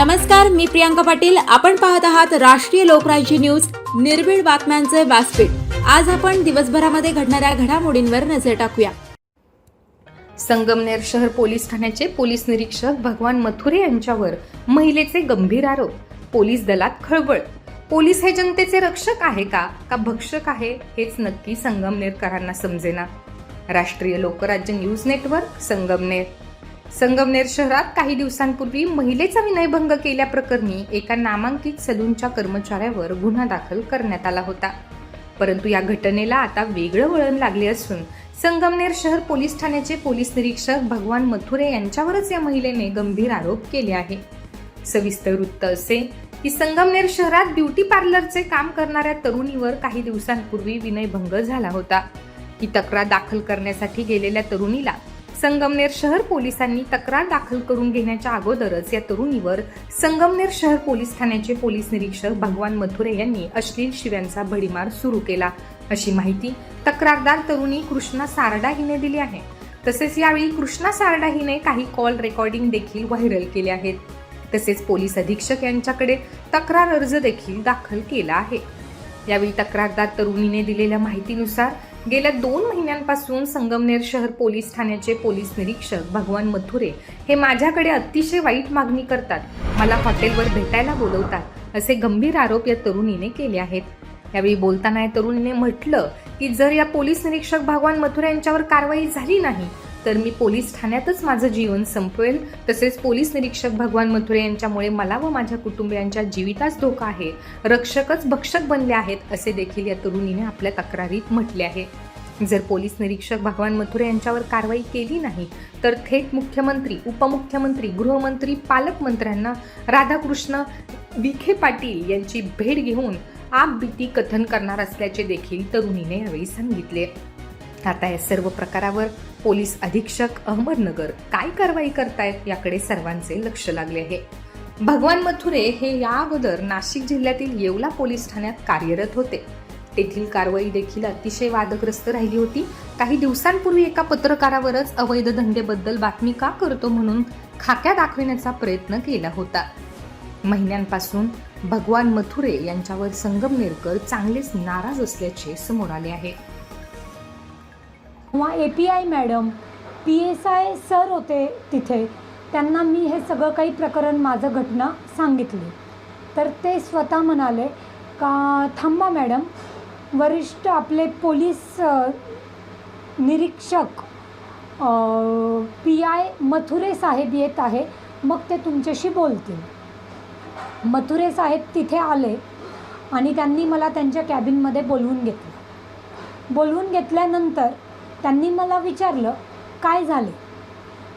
नमस्कार मी प्रियांका पाटील. आपण पाहत आहात राष्ट्रीय लोकराज्य न्यूज निर्भीड बातम्यांचे व्यासपीठ. आज आपण दिवसभरामध्ये घडणाऱ्या घडामोडींवर नजर टाकूया. संगमनेर शहर पोलीस ठाण्याचे पोलीस निरीक्षक भगवान मथुरे यांच्यावर महिलेचे गंभीर आरोप. पोलीस दलात खळबळ. पोलीस हे जनतेचे रक्षक आहे का का भक्षक आहे हेच नक्की संगमनेरकरांना समजेना. राष्ट्रीय लोकराज्य न्यूज नेटवर्क संगमनेर. संगमनेर शहरात काही दिवसांपूर्वी महिलेचा विनयभंग केल्याप्रकरणी एका नामांकित सलूनच्या कर्मचाऱ्यावर गुन्हा दाखल करण्यात आला होता. परंतु या घटनेला आता वेगळं वळण लागले असून संगमनेर शहर पोलीस ठाण्याचे पोलीस निरीक्षक भगवान मथुरे यांच्यावरच या महिलेने गंभीर आरोप केले आहे. सविस्तर वृत्त असे की संगमनेर शहरात ब्युटी पार्लरचे काम करणाऱ्या तरुणीवर काही दिवसांपूर्वी विनयभंग झाला होता. ही तक्रार दाखल करण्यासाठी गेलेल्या तरुणीला संगमनेर शहर पोलिसांनी तक्रार दाखल करून घेण्याच्या अगोदरच या तरुणीवर संगमनेर शहर पोलीस ठाण्याचे पोलीस निरीक्षक भगवान मथुरे यांनी अश्लील शिव्यांचा भडीमार सुरू केला. अशी माहिती तक्रारदार तरुणी कृष्णा सारडा हिने दिली आहे. तसेच यावेळी कृष्णा सारडा हिने काही कॉल रेकॉर्डिंग देखील व्हायरल केले आहेत. तसेच पोलीस अधीक्षक यांच्याकडे तक्रार अर्ज देखील दाखल केला आहे. यावेळी तक्रारदार तरुणीने दिलेल्या माहितीनुसार गेल्या दोन महिन्यांपासून संगमनेर शहर पोलीस ठाण्याचे पोलीस निरीक्षक भगवान मथुरे हे माझ्याकडे अतिशय वाईट मागणी करतात. मला हॉटेलवर भेटायला बोलवतात असे गंभीर आरोप या तरुणीने केले आहेत. यावेळी बोलताना या तरुणीने म्हटलं की जर या पोलीस निरीक्षक भगवान मथुरे यांच्यावर कारवाई झाली नाही तर मी पोलीस ठाण्यातच माझं जीवन संपवेल. तसेच पोलीस निरीक्षक भगवान मथुरे यांच्यामुळे मला व माझ्या कुटुंबियांच्या जीवितास धोका आहे. रक्षकच भक्षक बनले आहेत असे देखील या तरुणीने आपल्या तक्रारीत म्हटले आहे. जर पोलीस निरीक्षक भगवान मथुरे यांच्यावर कारवाई केली नाही तर थेट मुख्यमंत्री उपमुख्यमंत्री गृहमंत्री पालकमंत्र्यांना राधाकृष्ण विखे पाटील यांची भेट घेऊन आप भीती कथन करणार असल्याचे देखील तरुणीने यावेळी सांगितले. आता या सर्व प्रकारावर पोलीस अधीक्षक अहमदनगर काय कारवाई करतायत याकडे सर्वांचे लक्ष लागले आहे. भगवान मथुरे हे या अगोदर नाशिक जिल्ह्यातील येवला पोलीस ठाण्यात कार्यरत होते. तेथील कारवाई देखील अतिशय वादग्रस्त राहिली होती. काही दिवसांपूर्वी एका पत्रकारावरच अवैध धंदेबद्दल बातमी का करतो म्हणून खाक्या दाखविण्याचा प्रयत्न केला होता. महिन्यांपासून भगवान मथुरे यांच्यावर संगमनेरकर चांगलेच नाराज असल्याचे समोर आले आहे. किंवा A P I madam P S I sir होते तिथे त्यांना मी हे सगळं काही प्रकरण माझं घटना सांगितली. तर ते स्वतः म्हणाले का थांबा मॅडम वरिष्ठ आपले पोलीस निरीक्षक पी आय मथुरे साहेब येत आहे मग ते तुमच्याशी बोलतील. मथुरे साहेब तिथे आले आणि त्यांनी मला त्यांच्या कॅबिनमध्ये बोलवून घेतलं. बोलवून घेतल्यानंतर त्यांनी मला विचारलं काय झाले?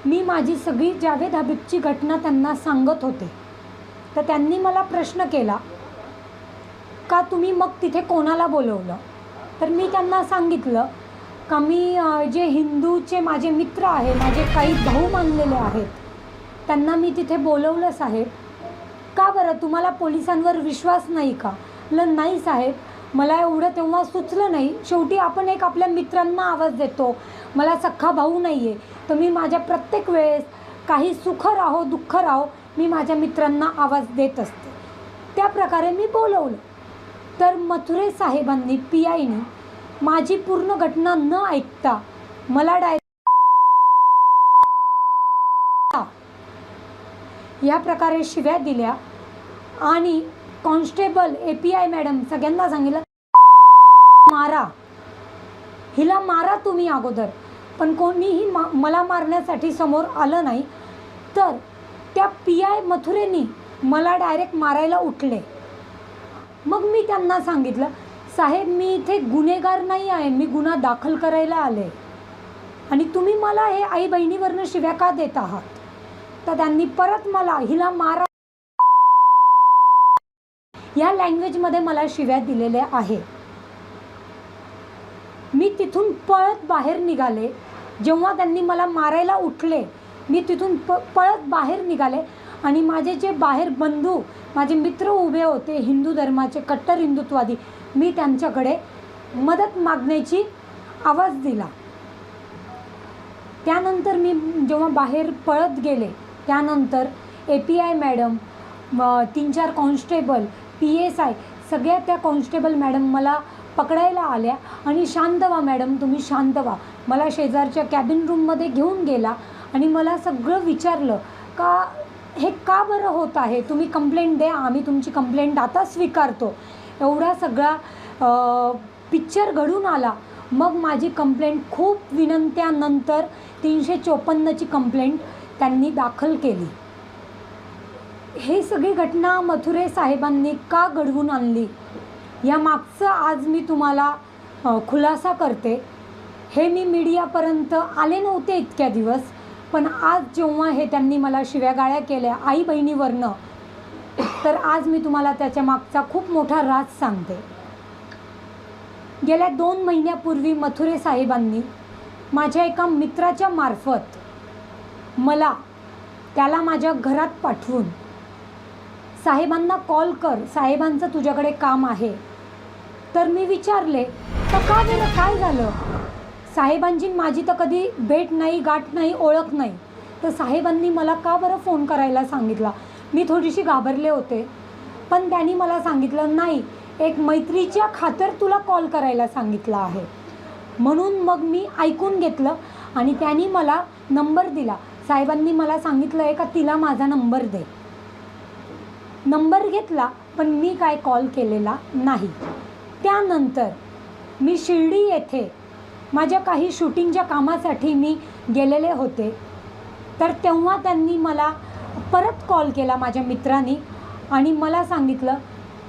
मी माझी सगळी जावेद हबीबची घटना त्यांना सांगत होते. तर त्यांनी मला प्रश्न केला का तुम्ही मग तिथे कोणाला बोलवलं? तर मी त्यांना सांगितलं का मी जे हिंदूचे माझे मित्र आहे माझे काही भाऊ मानलेले आहेत त्यांना मी तिथे बोलवलं साहेब. का बरं? तुम्हाला पोलिसांवर विश्वास नाही का? ल नाही साहेब. मला एवढं तेव्हा सुचलं नाही. शेवटी आपण एक आपल्या मित्रांना आवाज देतो. मला सख्खा भाऊ नाही आहे तर मी माझ्या प्रत्येक वेळेस काही सुख राहो दुःख राहो मी माझ्या मित्रांना आवाज देत असते. त्या प्रकारे मी बोलवलं. तर मथुरे साहेबांनी पी आयने माझी पूर्ण घटना न ऐकता मला डाय या प्रकारे शिव्या दिल्या आणि constable A P I madam सगळ्यांना सांगितलं. मारा. हिला मारा तुम्ही अगोदर. पण कोणीही मा मला मारण्यासाठी समोर आलं नाही. तर त्या पी आय मथुरेनी मला डायरेक्ट मारायला उठले. मग मी त्यांना सांगितलं साहेब मी इथे गुन्हेगार नाही आहे. मी गुन्हा दाखल करायला आले. आणि तुम्ही मला हे आई बहिणीवरनं शिव्या का देत आहात? तर त्यांनी परत मला हिला मारा. या लँग्वेजमध्ये मला शिव्या दिलेल्या आहे मी तिथून पळत बाहेर निघाले. जेव्हा त्यांनी मला मारायला उठले मी तिथून प पळत बाहेर निघाले आणि माझे जे बाहेर बंधू माझे मित्र उभे होते हिंदू धर्माचे कट्टर हिंदुत्वादी मी त्यांच्याकडे मदत मागण्याची आवाज दिला. त्यानंतर मी जेव्हा बाहेर पळत गेले त्यानंतर ए पी आय मॅडम तीन चार कॉन्स्टेबल पी एस आय सगळ्या त्या कॉन्स्टेबल मॅडम मला पकडायला आल्या आणि शांत व्हा मॅडम तुम्ही शांत व्हा. मला शेजारच्या कॅबिन रूममध्ये घेऊन गेला आणि मला सगळं विचारलं का हे का बरं होत आहे? तुम्ही कंप्लेंट द्या आम्ही तुमची कंप्लेंट आता स्वीकारतो. एवढा सगळा पिक्चर घडून आला. मग माझी कंप्लेंट खूप विनंत्यानंतर तीनशे चोपन्नची कंप्लेंट त्यांनी दाखल केली. हे सगळी घटना मथुरे साहेबांनी का घडवून आणली? या मागचं आज मी तुम्हाला खुलासा करते. हे मी मीडियापर्यंत आले नव्हते इतक्या दिवस पण आज जेव्हा हे त्यांनी मला शिव्यागाळ्या केल्या आई बहिणीवरनं तर आज मी तुम्हाला त्याच्या मागचा खूप मोठा राज सांगते. गेल्या दोन महिन्यापूर्वी मथुरे साहेबांनी माझ्या एका मित्राच्या मार्फत मला त्याला माझ्या घरात पाठवून साहेबांना कॉल कर साहेबांचं तुझ्याकडे काम आहे. तर मी विचारले तर का गेलं काय झालं? साहेबांची माझी तर कधी भेट नाही गाठ नाही ओळख नाही. तर साहेबांनी मला का बरं फोन करायला सांगितला? मी थोडीशी घाबरले होते. पण त्यांनी मला सांगितलं नाही एक मैत्रीच्या खातर तुला कॉल करायला सांगितला आहे. म्हणून मग मी ऐकून घेतलं आणि त्यांनी मला नंबर दिला. साहेबांनी मला सांगितलं आहे का तिला माझा नंबर दे. नंबर घेतला पण मी काय कॉल केलेला नाही. त्यानंतर मी शिर्डी येथे माझ्या काही शूटिंगच्या कामासाठी मी गेलेले होते. तर तेव्हा त्यांनी मला परत कॉल केला माझ्या मित्रांनी आणि मला सांगितलं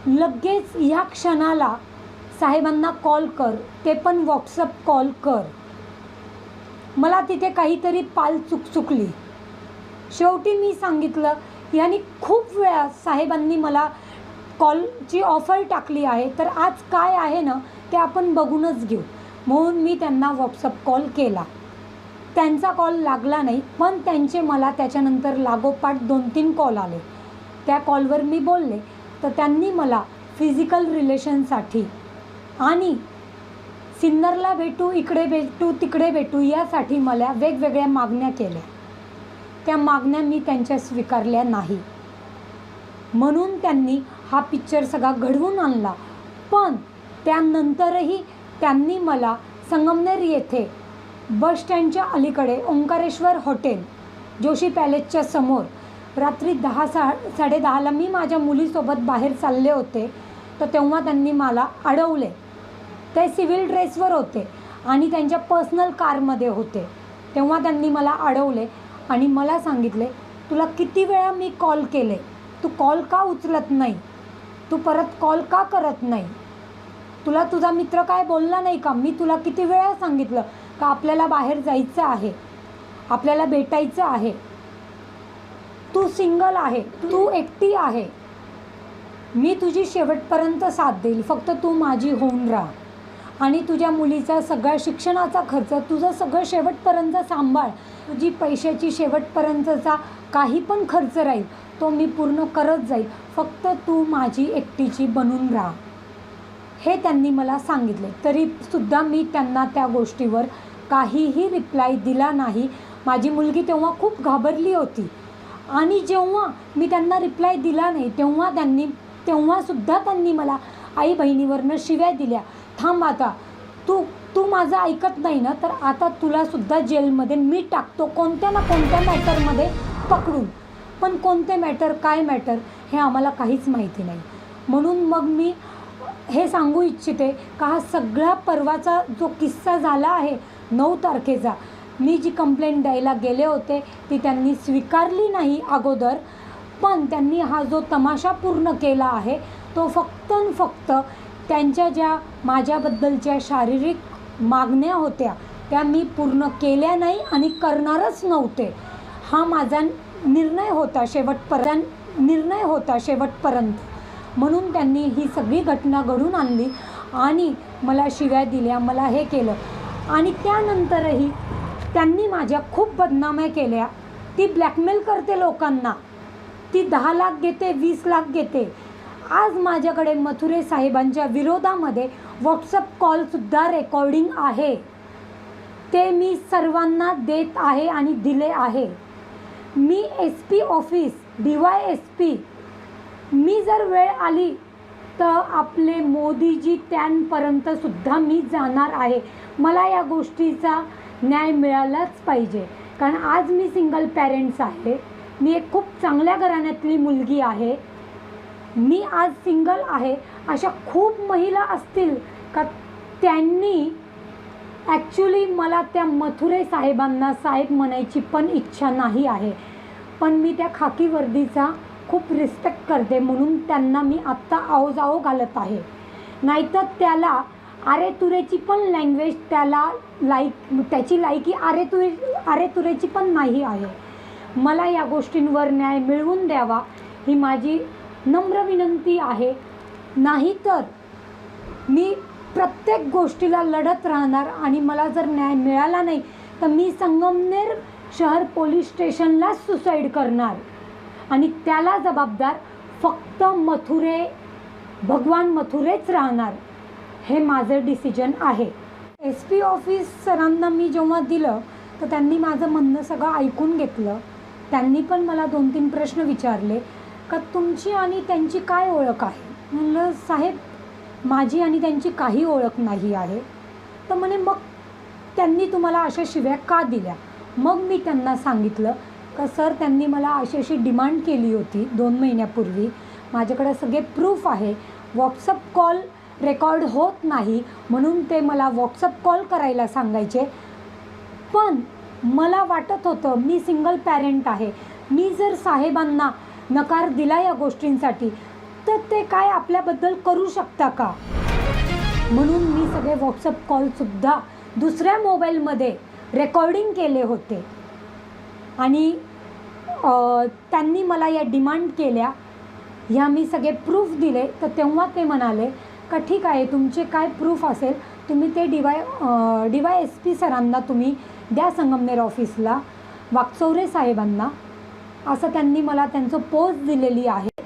लगेच ह्या क्षणाला साहेबांना कॉल कर ते पण व्हॉट्सअप कॉल कर. मला तिथे काहीतरी पाल चुक चुकली शेवटी मी सांगितलं यांनी खूप वेळा साहेबांनी मला कॉलची ऑफर टाकली आहे तर आज काय आहे ना ते आपण बघूनच घेऊ. म्हणून मी त्यांना व्हॉट्सअप कॉल केला. त्यांचा कॉल लागला नाही पण त्यांचे मला त्याच्यानंतर लागोपाठ दोन तीन कॉल आले. त्या कॉलवर मी बोलले तर त्यांनी मला फिजिकल रिलेशनसाठी आणि सिन्नरला भेटू इकडे भेटू तिकडे भेटू यासाठी मला वेगवेगळ्या मागण्या केल्या. त्या मागण्या मी त्यांच्या स्वीकारल्या नाही. म्हणून त्यांनी हा पिक्चर सगळा घडवून आणला. पण त्यानंतरही त्यांनी मला संगमनेर येथे बस स्टँडच्या अलीकडे ओंकारेश्वर हॉटेल जोशी पॅलेसच्या समोर रात्री दहा सा साडेदहाला मी माझ्या मुलीसोबत बाहेर चालले होते तर तेव्हा त्यांनी मला अडवले. ते सिव्हिल ड्रेसवर होते आणि त्यांच्या पर्सनल कारमध्ये होते. तेव्हा त्यांनी मला अडवले. आणि मला सांगितले तुला किती वेळा मी कॉल केले? तू कॉल का उचलत नाही? तू परत कॉल का करत नाही? तुला तुझा मित्र काय बोलला नाही का? मी तुला किती वेळा सांगितलं का आपल्याला बाहेर जायचं आहे? आपल्याला भेटायचं आहे? तू सिंगल आहे. तू एकटी आहे. मी तुझी शेवटपर्यंत साथ देईल. फक्त तू माझी होऊन राहा. आणि तुझ्या मुलीचा सगळा शिक्षणाचा खर्च तुझं सगळं शेवटपर्यंत सांभाळ. तुझी पैशाची शेवटपर्यंतचा काही पण खर्च राहील तो मी पूर्ण करत जाईल. फक्त तू माझी एकटीची बनून राहा. हे त्यांनी मला सांगितले. तरीसुद्धा मी त्यांना त्या गोष्टीवर काहीही रिप्लाय दिला नाही. माझी मुलगी तेव्हा खूप घाबरली होती. आणि जेव्हा मी त्यांना रिप्लाय दिला नाही तेव्हा त्यांनी तेव्हासुद्धा त्यांनी मला आई बहिणीवरनं शिव्या दिल्या. थांब आता. तू तू माझं ऐकत नाही ना? तर आता तुलासुद्धा जेलमध्ये मी टाकतो कोणत्या ना कोणत्या मॅटरमध्ये पकडून. पण कोणते मॅटर काय मॅटर हे आम्हाला काहीच माहिती नाही. म्हणून मग मी हे सांगू इच्छिते का हा सगळा परवाचा जो किस्सा झाला आहे नऊ तारखेचा मी जी कंप्लेंट द्यायला गेले होते ती त्यांनी स्वीकारली नाही अगोदर. पण त्यांनी हा जो तमाशा पूर्ण केला आहे तो फक्त फक्त त्यांच्या ज्या माझ्याबद्दलच्या शारीरिक मागण्या होत्या त्या मी पूर्ण केल्या नाही आणि करणारच नव्हते. हा माझा निर्णय होता शेवटपर्यंत निर्णय होता शेवटपर्यंत. म्हणून त्यांनी ही सगळी घटना घडून आणली आणि मला शिव्या दिल्या मला हे केलं. आणि त्यानंतरही त्यांनी माझ्या खूप बदनाम्या केल्या. ती ब्लॅकमेल करते लोकांना. ती दहा लाख घेते वीस लाख घेते. आज माझ्याकडे मथुरे साहेबांच्या विरोधामध्ये व्हॉट्सअप कॉलसुद्धा रेकॉर्डिंग आहे. ते मी सर्वांना देत आहे आणि दिले आहे. मी S P office D Y S P मी जर वेळ आली तर आपले मोदीजी त्यांपर्यंतसुद्धा मी जाणार आहे. मला या गोष्टीचा न्याय मिळालाच पाहिजे. कारण आज मी सिंगल पॅरेंट्स आहे. मी एक खूप चांगल्या घराण्यातली मुलगी आहे. मी आज सिंगल आहे. अशा खूप महिला असतील का त्यांनी ॲक्च्युली मला त्या मथुरे साहेबांना साहेब म्हणायची पण इच्छा नाही आहे. पण मी त्या खाकी वर्दीचा खूप रिस्पेक्ट करते म्हणून त्यांना मी आत्ता आओजाओ घालत आहे. नाहीतर त्याला आरे तुरेची पण लँग्वेज त्याला लाईक त्याची लायकी आरे तुरे आरे तुरेची पण नाही आहे. मला या गोष्टींवर न्याय मिळवून द्यावा. ही माझी नम्र विनंती आहे. नाहीतर मी प्रत्येक गोष्टीला लढत राहणार आणि मला जर न्याय मिळाला नाही तर मी संगमनेर शहर पोलीस स्टेशनलाच सुसाईड करणार. आणि त्याला जबाबदार फक्त मथुरे भगवान मथुरेच राहणार. हे माझं डिसिजन आहे. एस पी ऑफिस सरांना मी जेव्हा दिलं तर त्यांनी माझं म्हणणं सगळं ऐकून घेतलं. त्यांनी पण मला दोन तीन प्रश्न विचारले. का तुमची आणि त्यांची काय ओळख आहे? म्हणलं साहेब माझी आणि त्यांची काही ओळख नाही आहे. तर म्हणे मग त्यांनी तुम्हाला अशा शिव्या का दिल्या? मग मी त्यांना सांगितलं का सर त्यांनी मला अशी अशी डिमांड केली होती दोन महिन्यापूर्वी. माझ्याकडे सगळे प्रूफ आहे. व्हॉट्सअप कॉल रेकॉर्ड होत नाही. म्हणून ते मला व्हॉट्सअप कॉल करायला सांगायचे. पण मला वाटत होतं मी सिंगल पॅरेंट आहे. मी जर साहेबांना नकार दिला या गोष्टींसाठी तर ते काय आपल्याबद्दल करू शकता का? म्हणून मी सगळे व्हॉट्सअप कॉलसुद्धा दुसऱ्या मोबाईलमध्ये रेकॉर्डिंग केले होते. आणि त्यांनी मला या डिमांड केल्या. ह्या मी सगळे प्रूफ दिले. तर तेव्हा ते म्हणाले का ठीक आहे तुमचे काय प्रूफ असेल तुम्ही ते D Y D Y S P सरांना तुम्ही द्या संगमनेर ऑफिसला वाकचौरे साहेबांना. असं त्यांनी मला त्यांचं पोच दिलेली आहे.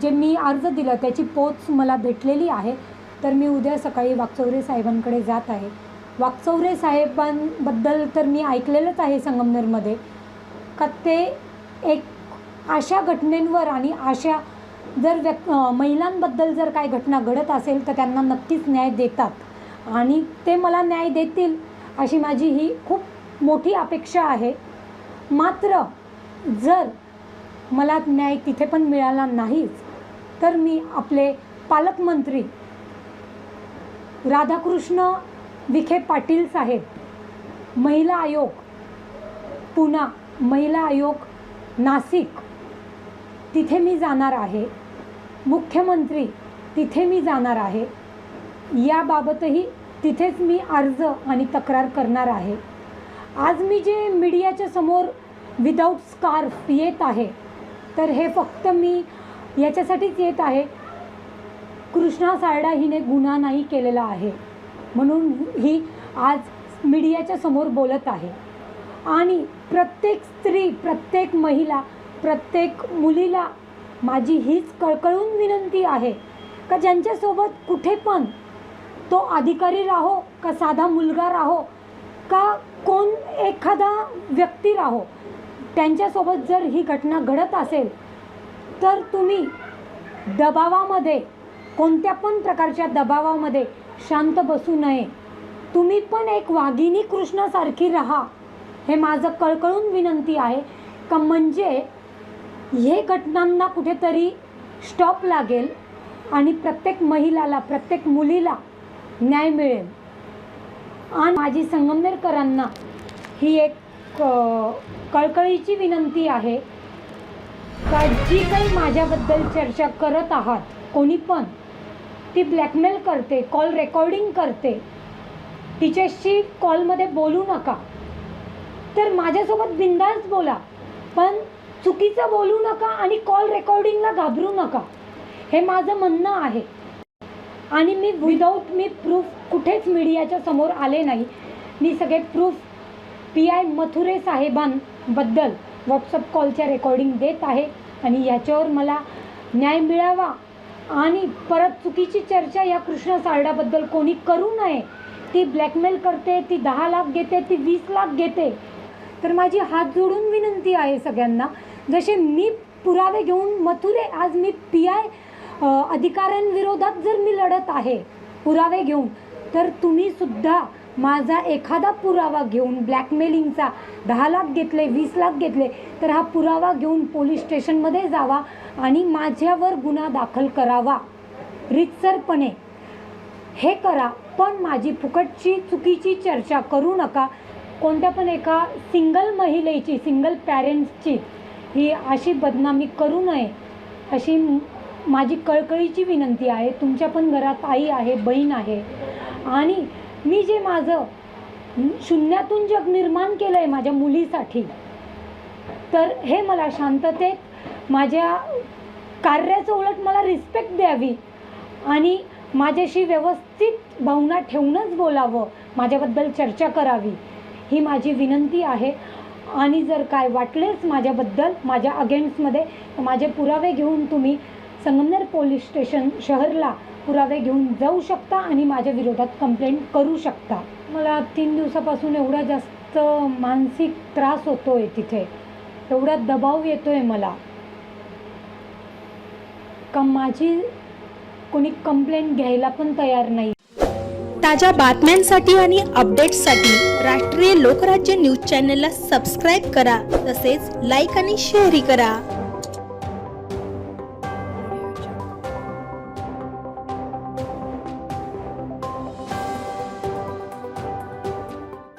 जे मी अर्ज दिला त्याची पोच मला भेटलेली आहे. तर मी उद्या सकाळी वाकचौरे साहेबांकडे जात आहे. वाकचौरे साहेबांबद्दल तर मी ऐकलेलंच आहे संगमनेरमध्ये. का ते एक अशा घटनेंवर आणि अशा जर व्यक् महिलांबद्दल जर काही घटना घडत असेल तर त्यांना नक्कीच न्याय देतात. आणि ते मला न्याय देतील अशी माझी ही खूप मोठी अपेक्षा आहे. मात्र जर मला न्याय तिथे पण मिळाला नाहीच तर मी आपले पालकमंत्री राधाकृष्ण विखे पाटील साहेब महिला आयोग पुणा महिला आयोग नाशिक तिथे मी जाणार आहे मुख्यमंत्री तिथे मी जाणार आहे याबाबतही तिथेच मी अर्ज आणि तक्रार करणार आहे. आज मी जे मीडियाच्या समोर विदाऊट स्कार्फ येत आहे. तर हे फक्त मी याच्यासाठीच येत आहे. कृष्णा सारडा हिने गुन्हा नाही केलेला आहे. म्हणून ही आज मीडियाच्या समोर बोलत आहे. आणि प्रत्येक स्त्री प्रत्येक महिला प्रत्येक मुलीला माझी हीच कळकळून विनंती आहे का ज्यांच्यासोबत कुठे पण तो अधिकारी राहो का साधा मुलगा राहो का कोण एखादा व्यक्ती राहो त्यांच्यासोबत जर ही घटना घडत असेल तर तुम्ही दबावामध्ये कोणत्या पण प्रकारच्या दबावामध्ये शांत बसू नये. तुम्ही पण एक वाघिनी कृष्णासारखी राहा हे माझं कळकळून विनंती आहे. का म्हणजे हे घटनांना कुठेतरी स्टॉप लागेल आणि प्रत्येक महिलाला प्रत्येक मुलीला न्याय मिळेल. आणि माझी संगमनेरकरांना ही एक क कळकळीची विनंती आहे. का जी काही माझ्याबद्दल चर्चा करत आहात कोणी पण ती ब्लॅकमेल करते कॉल रेकॉर्डिंग करते. तिच्याशी कॉलमध्ये बोलू नका. तर माझ्यासोबत बिंदास बोला पण चुकीचं बोलू नका आणि कॉल रेकॉर्डिंगला घाबरू नका. हे माझं म्हणणं आहे. आणि मी विदाऊट मी प्रूफ कुठेच मीडियाच्या समोर आले नाही. मी सगळे प्रूफ पी आय मथुरे साहेबांबद्दल व्हॉट्सअप कॉलच्या रेकॉर्डिंग देत आहे आणि याच्यावर मला न्याय मिळावा आणि परत चुकीची चर्चा या कृष्ण सारडाबद्दल कोणी करू नये ती ब्लॅकमेल करते ती दहा लाख घेते ती वीस लाख घेते तर माझी हात जोडून विनंती आहे सगळ्यांना. जसे मी पुरावे घेऊन मथुरे आज मी पी आय अधिकाऱ्यांविरोधात जर मी लढत आहे पुरावे घेऊन तर तुम्हीसुद्धा माझा एखादा पुरावा घेऊन ब्लॅकमेलिंगचा दहा लाख घेतले वीस लाख घेतले तर हा पुरावा घेऊन पोलीस स्टेशनमध्ये जावा आणि माझ्यावर गुन्हा दाखल करावा. रितसरपणे हे करा पण माझी फुकटची चुकीची चर्चा करू नका. कोणत्या पण एका सिंगल महिलेची सिंगल पॅरेंट्सची ही अशी बदनामी करू नये अशी माझी कळकळीची विनंती आहे. तुमच्या पण घरात आई आहे बहीण आहे. आणि मी जे माझं शून्यातून जग निर्माण केलं आहे माझ्या मुलीसाठी तर हे मला शांततेत माझ्या कार्याचं उलट मला रिस्पेक्ट द्यावी आणि माझ्याशी व्यवस्थित भावना ठेवूनच बोलावं माझ्याबद्दल चर्चा करावी ही माझी विनंती आहे. आणि जर काय वाटलेच माझ्याबद्दल माझ्या अगेन्स्टमध्ये तर माझे पुरावे घेऊन तुम्ही संगमनेर पोलीस स्टेशन शहरला पुरावे घेऊन जाऊ शकता आणि माझ्या विरोधात कंप्लेंट करू शकता. मला तीन दिवसापासून एवढा जास्त मानसिक त्रास होतो आहे तिथे. एवढा दबाव येतो आहे मला. का माझी कोणी कंप्लेंट घ्यायला पण तयार नाही. ताज्या बातम्यांसाठी आणि अपडेट्ससाठी राष्ट्रीय लोकराज्य न्यूज चॅनलला सबस्क्राईब करा. तसेच लाईक आणि शेअरही करा.